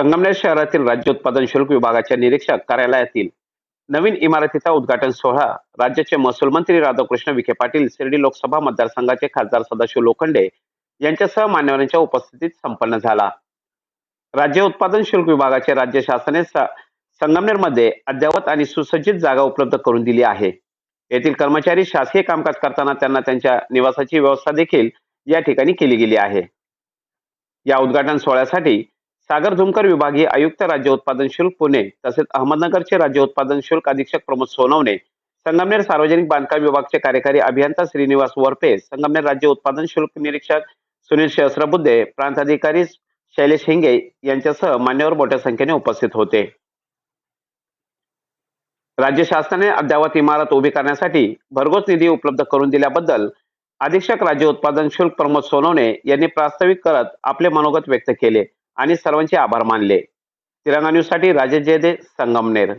संगमनेर शहरातील राज्य उत्पादन शुल्क विभागाच्या निरीक्षक कार्यालयातील नवीन इमारतीचा उद्घाटन सोहळा राज्याचे महसूल मंत्री राधाकृष्ण विखे पाटील शिर्डी लोकसभा मतदारसंघाचे खासदार सदाशिव लोखंडे यांच्यासह मान्यवरांच्या उपस्थितीत संपन्न झाला. राज्य उत्पादन शुल्क विभागाचे राज्य शासने संगमनेरमध्ये अद्ययावत आणि सुसज्जित जागा उपलब्ध करून दिली आहे. येथील कर्मचारी शासकीय कामकाज करताना त्यांना त्यांच्या निवासाची व्यवस्था देखील या ठिकाणी केली गेली आहे. या उद्घाटन सोहळ्यासाठी सागर धुमकर विभागीय आयुक्त राज्य उत्पादन शुल्क पुणे तसेच अहमदनगरचे राज्य उत्पादन शुल्क अधीक्षक प्रमोद सोनवणे संगमनेर सार्वजनिक बांधकाम विभागचे कार्यकारी अभियंता श्रीनिवास वरपे संगमनेर राज्य उत्पादन शुल्क निरीक्षक सुनील सहस्रबुद्धे प्रांताधिकारी शैलेश हिंगे यांच्यासह मान्यवर मोठ्या संख्येने उपस्थित होते. राज्य शासनाने अद्यावत इमारत उभी करण्यासाठी भरघोस निधी उपलब्ध करून दिल्याबद्दल अधीक्षक राज्य उत्पादन शुल्क प्रमोद सोनवणे यांनी प्रास्ताविक करत आपले मनोगत व्यक्त केले. आणि सर्वांचे आभार मानले. तिरंगा न्यूजसाठी राजेश जयदे संगमनेर.